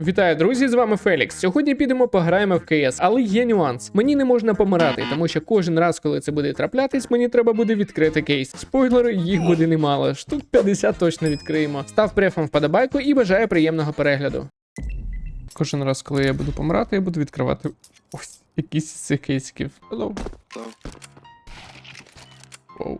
Вітаю, друзі! З вами Фелікс. Сьогодні підемо пограємо в КС, але є нюанс. Мені не можна помирати, тому що кожен раз, коли це буде траплятись, мені треба буде відкрити кейс. Спойлери, їх буде немало. Штук 50 точно відкриємо. Став префом вподобайку і бажаю приємного перегляду. Кожен раз, коли я буду помирати, я буду відкривати ось якісь з цих кейсиків. Hello. Оу.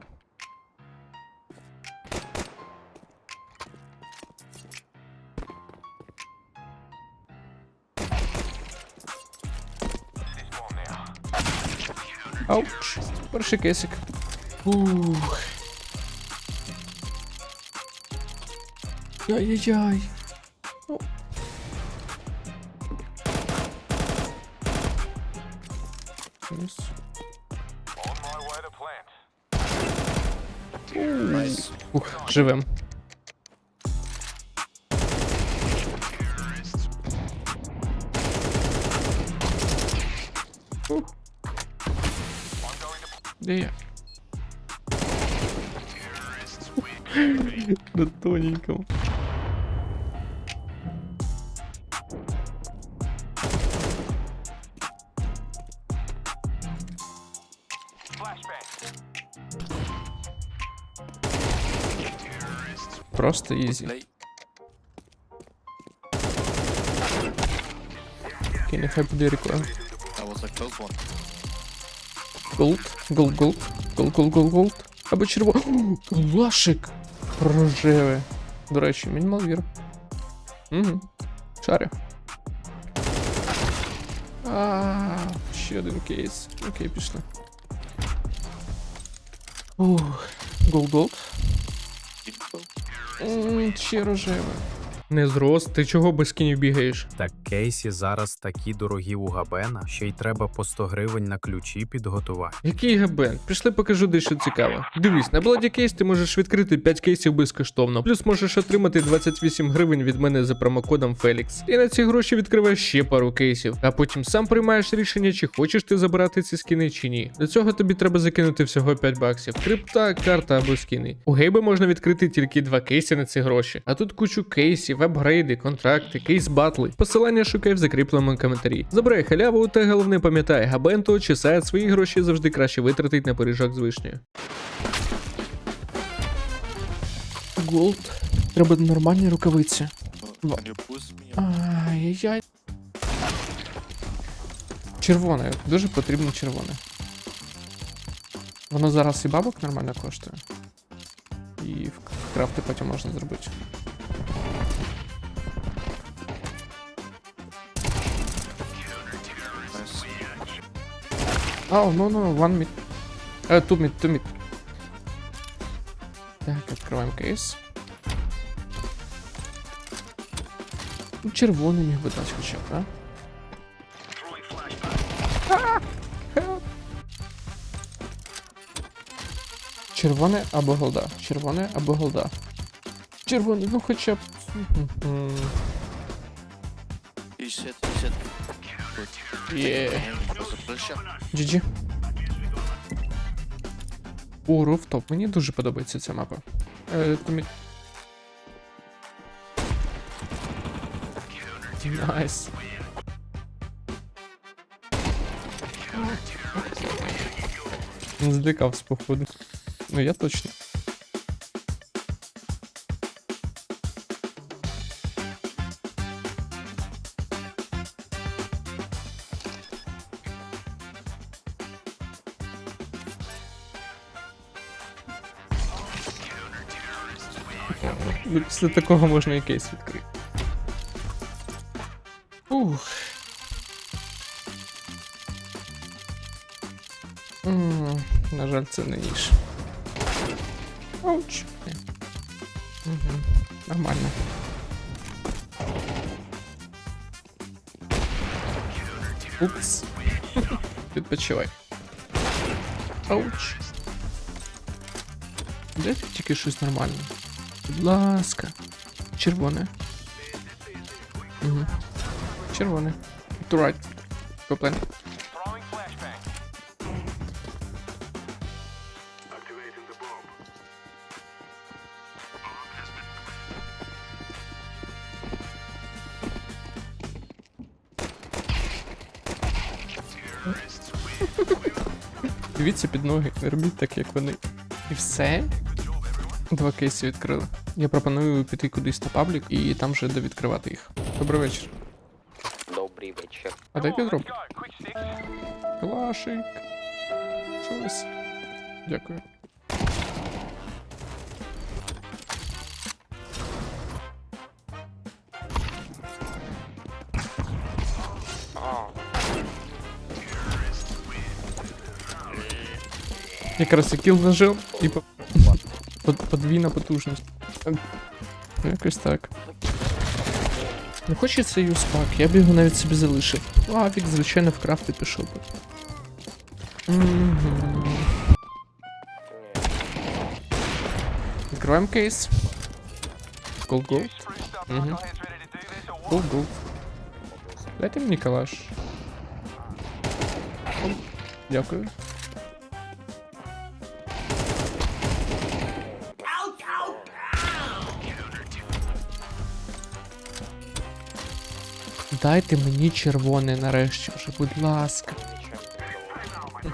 Ауч. Перший кейсик. Ух. Яй-яй-яй. Ну. Мінус. Ух, живем. Де я? На тоненьком. Просто ізі. Окей, нехай буде рекорд. Голд, голд, голд, голд, голд, голд, голд. Або черво. Лашик! Рожеве. До речі, мінімал вір. Угу. Шарю. А, ще один кейс. Окей, пішли. Ух. Голд, голд. М, Ще рожеве. Не зрос, ти чого без кінів бігаєш? Так кейсі зараз такі дорогі у Габена, що й треба по 100 гривень на ключі підготувати. Який габен? Пішли покажу дещо цікаве. Дивись, на Bloody Case ти можеш відкрити 5 кейсів безкоштовно, плюс можеш отримати 28 гривень від мене за промокодом Felix. І на ці гроші відкриваєш ще пару кейсів, а потім сам приймаєш рішення, чи хочеш ти забирати ці скини чи ні. Для цього тобі треба закинути всього 5 баксів. Крипта, карта або скини. У Гейба можна відкрити тільки два кейси на ці гроші. А тут кучу кейсів, апгрейди, контракти, кейс батли. Посилання шукай в закріпленому коментарі. Забирай халяву, та головне пам'ятай, габенто чи сайт свої гроші завжди краще витратить на пиріжок з вишнею. Голд. Треба нормальні рукавиці. Ай-яй-яй. Червоне, дуже потрібно червоне. Воно зараз і бабок нормально коштує. І в крафти потім можна зробити. Oh, no, no, one mid. Э, е, two mid, two mid. Так, открываем кейс. Ну, червоний міг би дати хоча б, а? Червоне або голда. Червоне або голда. Червоне, ну хоча б. 50, 50. Yeah. GG. У Руфтоп. Мені дуже подобається ця мапа. Е, комі... Найс. Nice. Злякався, походу. Ну я точно. Після такого можна і кейс відкрити. Ух. М, На жаль, це не ніж. Ауч. Угу. Нормально. Упс. Відпочивай. Ауч. Дайте тільки щось нормальне. Будь ласка. Червоне. Угу. Червоне. To right. Go. Дивіться під ноги, робіть так, як вони. І все. Два кейси відкрили. Я пропоную піти кудись на паблік і там вже довідкривати їх. Добрий вечір. Добрий вечір. А дай підроб. Клашик. Щось. Дякую. Якраз і кіл нажив і по... под- подвійна потужність. Ем, Якось так. Не хочеться юспак, я б його навіть собі залишив. Ну, Авік, звичайно, в крафти пішов би. Відкриваємо кейс. Gold Gold. Дайте мені калаш. Дякую. Дайте мені червоне нарешті вже, будь ласка.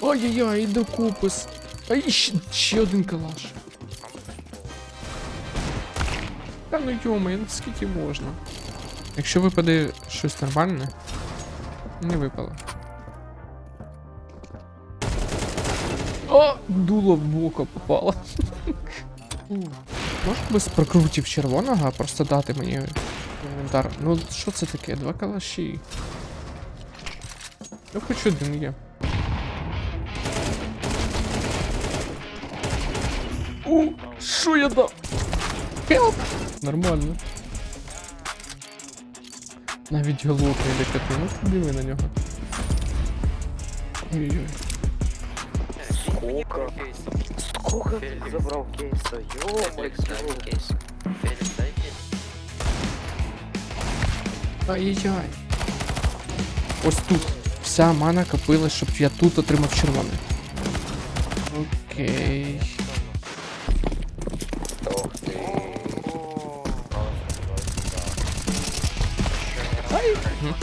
Ой-ой-ой, іду купус. Ай, ще, ще один калаш. Та ну йома, ну скільки можна. Якщо випаде щось нормальне, не випало. О, дуло в око попало. Можна без прокрутів червоного, просто дати мені інвентар. Ну, що це таке? Два калаші. Ну, хоч один є. У, що я дав? Хелп! Нормально. Навіть голодний декати, ну подиви на нього. Ой-ой-ой. Сколько? Сколько ти забрав кейса? Йо-моє. кейс. Фелікс, дай кейс. Ай-яй-яй. Ось тут. Вся мана копилась, щоб я тут отримав червоне. Окей. Ох ти. Мгм.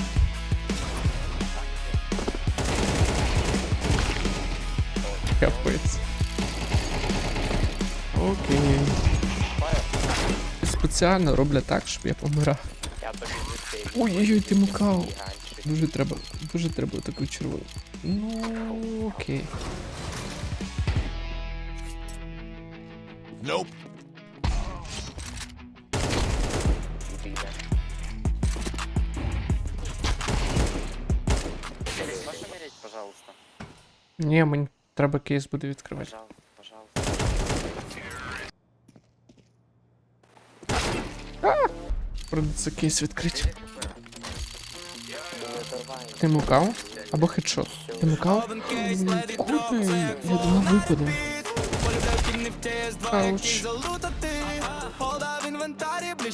Капець. Окей. Спеціально роблять так, щоб я помирав. Ой-ой-ой, ти мукав. Дуже треба, дуже треба таку червону. Ну, окей. Nope. Бійне. Треба кейс буде відкривати. Пожалуйста, пожалуйста. Придеться кейс відкрити. Ти мукав? Або хедшот. Ти мукав? Куди? Я думав випаде. Ауч.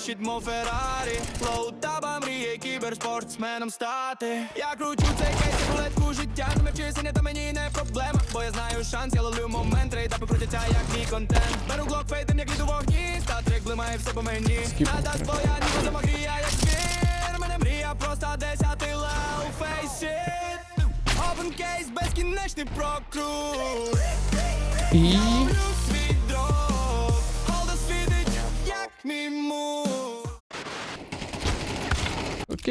Блищить мов Феррарі. Флоу таба мріє кіберспортсменом стати. Я кручу цей кейс, рулетку життя. Не вчися, не та мені не проблема. Бо я знаю шанс, я ловлю момент. Рейдапи крутяться, як мій контент. Беру глок фейтем, як іду вогні. Статрик блимає все по мені. Трек. твоя ніби замагрія, як звір Мене мрія просто десятий лев. Фейсіт Open кейс, безкінечний прокрут. І.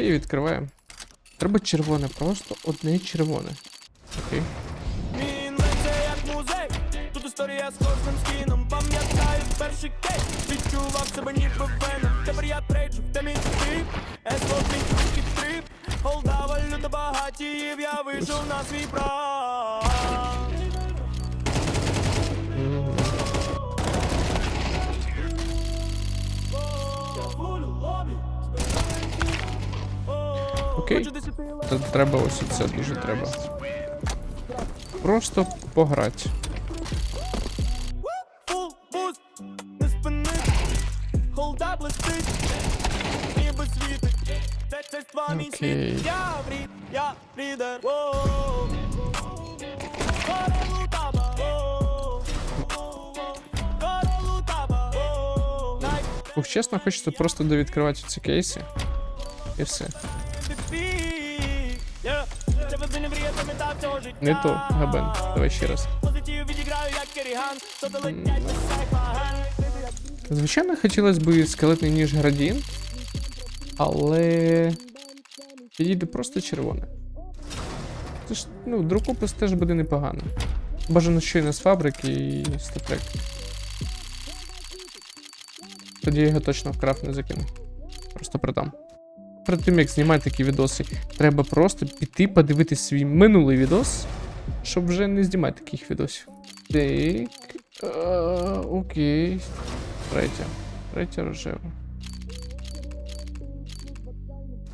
Окей, відкриваємо. Треба червоне, просто одне червоне. Окей. Він як музей, тут історія з кожним скіном. Пам'ятаю перший кейс, відчував себе ніби веном. Тепер я трейджу в темі тип, еслотний тільки трип. Холда валюта багатіїв, я вийшов на свій прав Окей. Тут треба ось це дуже треба. Просто пограти. Окей. Ух, чесно, хочеться просто довідкривати ці кейси. І все. Не то, Габен. Давай ще раз. Звичайно, хотілося б скелетний ніж градієнт, але підійде просто червоне. Це ж, ну, друкопис теж буде непогано. Бажано щойно з фабрики і статрек. Тоді я його точно в крафт не закину. Просто продам. Перед тим як знімати такі відоси, треба просто піти подивитись свій минулий відос, щоб вже не знімати таких відосів. Так. е, окей. Третя. Третя рожева.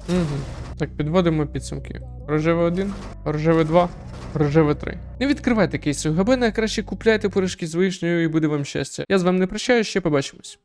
Угу. Так, підводимо підсумки. Рожеве 1, рожеве 2, рожеве 3. Не відкривайте кейси у Габена, краще купляйте пиріжки з вишнею і буде вам щастя. Я з вами не прощаю, ще побачимось.